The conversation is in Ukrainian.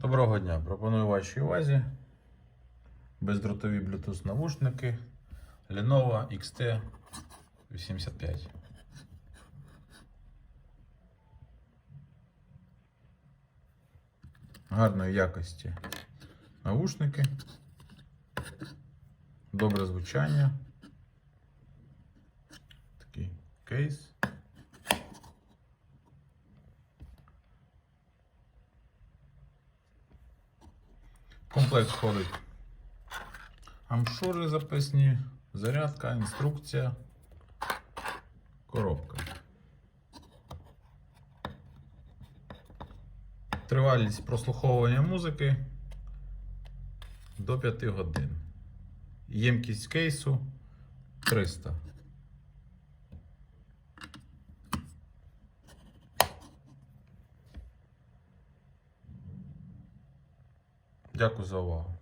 Доброго дня! Пропоную вашій увазі бездротові Bluetooth навушники Lenovo XT85. Гарної якості навушники, добре звучання. Такий кейс. Комплект входить амшури записні, зарядка, інструкція, коробка. Тривалість прослуховування музики до 5 годин. Ємкість кейсу 300. Дякую за увагу.